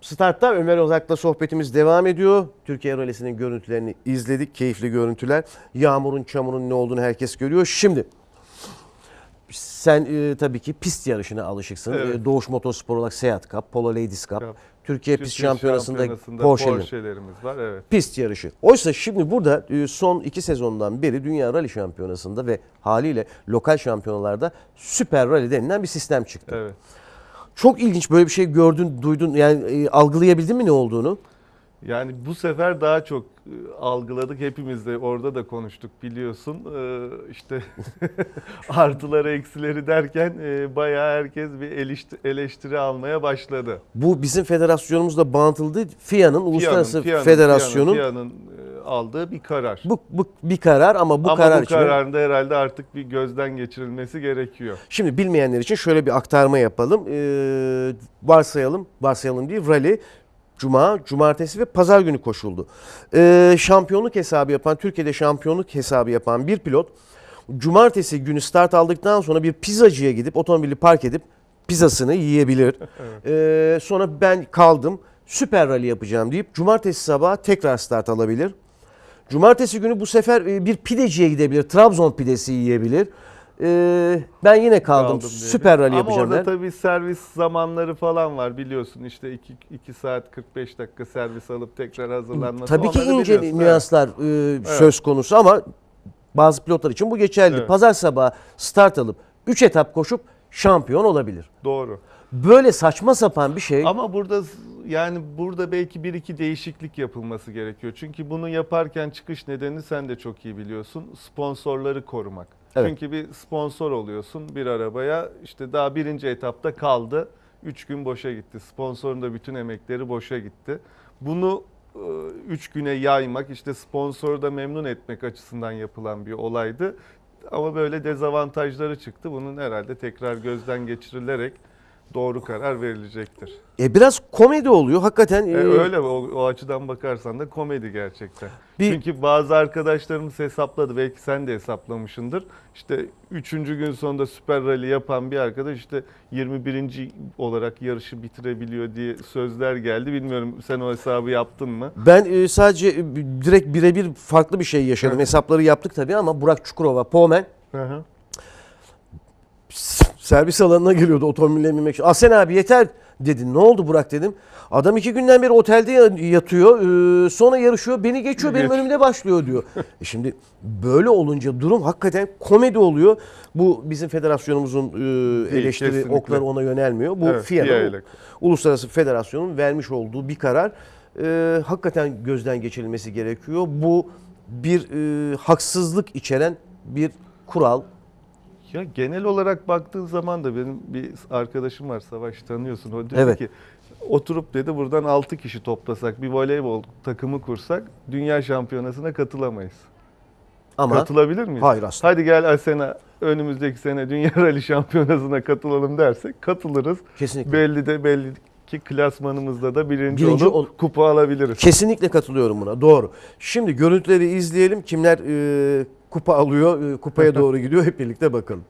Start'ta Ömer Ozak'la sohbetimiz devam ediyor. Türkiye Rally'sinin görüntülerini izledik. Keyifli görüntüler. Yağmurun, çamurun ne olduğunu herkes görüyor. Şimdi sen e, tabii ki pist yarışına alışıksın. Evet. E, Doğuş Motorspor olarak Seat Cup, Polo Ladies Cup, Cup. Türkiye, Pist Türkiye Şampiyonası'nda, Şampiyonası'nda Porsche'nin Porsche'lerimiz var evet. pist yarışı. Oysa şimdi burada e, son iki sezondan beri Dünya Rally Şampiyonası'nda ve haliyle lokal şampiyonalarda Süper Rally denilen bir sistem çıktı. Evet. Çok ilginç böyle bir şey gördün, duydun yani e, algılayabildin mi ne olduğunu? Yani bu sefer daha çok e, algıladık. Hepimiz de orada da konuştuk biliyorsun. Ee, işte artıları eksileri derken e, bayağı herkes bir eleşti- eleştiri almaya başladı. Bu bizim federasyonumuzla bağlantılıydı. FIA'nın, Uluslararası FIA'nın, Federasyon'un FIA'nın, aldığı bir karar. bu, bu bir karar ama bu Ama karar bu için kararın da herhalde artık bir gözden geçirilmesi gerekiyor. Şimdi bilmeyenler için şöyle bir aktarma yapalım. Ee, varsayalım, varsayalım değil. Rally Cuma, Cumartesi ve Pazar günü koşuldu. Ee, şampiyonluk hesabı yapan, Türkiye'de şampiyonluk hesabı yapan bir pilot Cumartesi günü start aldıktan sonra bir pizzacıya gidip otomobili park edip pizzasını yiyebilir. Ee, sonra ben kaldım, süper rally yapacağım deyip Cumartesi sabahı tekrar start alabilir. Cumartesi günü bu sefer e, bir pideciye gidebilir. Trabzon pidesi yiyebilir. Ee, ben yine kaldım. Kaldım. Süper rally Ama yapacağım orada tabii servis zamanları falan var biliyorsun. İşte 2, 2 saat 45 dakika servis alıp tekrar hazırlanması. Tabii ki onları ince biliyorsun. nüanslar e, söz konusu ama bazı pilotlar için bu geçerli. Evet. Pazar sabahı start alıp 3 etap koşup şampiyon olabilir. Evet, doğru. Böyle saçma sapan bir şey. Ama burada yani burada belki bir iki değişiklik yapılması gerekiyor. Çünkü bunu yaparken çıkış nedeni sen de çok iyi biliyorsun. Sponsorları korumak. Evet. Çünkü bir sponsor oluyorsun bir arabaya. işte daha birinci etapta kaldı. Üç gün boşa gitti. Sponsorun da bütün emekleri boşa gitti. Bunu e, üç güne yaymak, işte sponsoru da memnun etmek açısından yapılan bir olaydı. Ama böyle dezavantajları çıktı. Bunun herhalde tekrar gözden geçirilerek doğru karar verilecektir. E, biraz komedi oluyor. Hakikaten E, e, öyle o, o açıdan bakarsan da komedi gerçekten. Bir- Çünkü bazı arkadaşlarımız hesapladı belki sen de hesaplamışsındır. İşte 3. gün sonunda Süper Rally yapan bir arkadaş işte 21. olarak yarışı bitirebiliyor diye sözler geldi. Bilmiyorum sen o hesabı yaptın mı? ben e, sadece e, direkt birebir farklı bir şey yaşadım. Hesapları yaptık tabii ama Burak Çukurova, Pomen Hı hı. Servis alanına geliyordu otomobille binmek için. Asen abi yeter dedi. Ne oldu Burak dedim. Adam iki günden beri otelde ya- yatıyor. ee, sonra yarışıyor. Beni geçiyor. Benim önümde başlıyor diyor. E şimdi böyle olunca durum hakikaten komedi oluyor. Bu bizim federasyonumuzun e, eleştiri kesinlikle. okları ona yönelmiyor. Bu Evet, FIA'nın. Uluslararası Federasyon'un vermiş olduğu bir karar. Ee, hakikaten gözden geçirilmesi gerekiyor. Bu bir e, haksızlık içeren bir kural. Ya genel olarak baktığın zaman da benim bir arkadaşım var Savaş tanıyorsun. O dedi Evet. ki oturup dedi buradan 6 kişi toplasak bir voleybol takımı kursak dünya şampiyonasına katılamayız. Ama Katılabilir miyiz? hayır asla. Hadi gel Asena önümüzdeki sene Dünya Rally Şampiyonası'na katılalım dersek katılırız. Kesinlikle. Belli de belli ki klasmanımızda da birinci, Birinci olup ol- kupa alabiliriz. Kesinlikle katılıyorum buna. Doğru. Şimdi görüntüleri izleyelim. Kimler e, kupa alıyor, e, kupaya doğru gidiyor hep birlikte bakalım.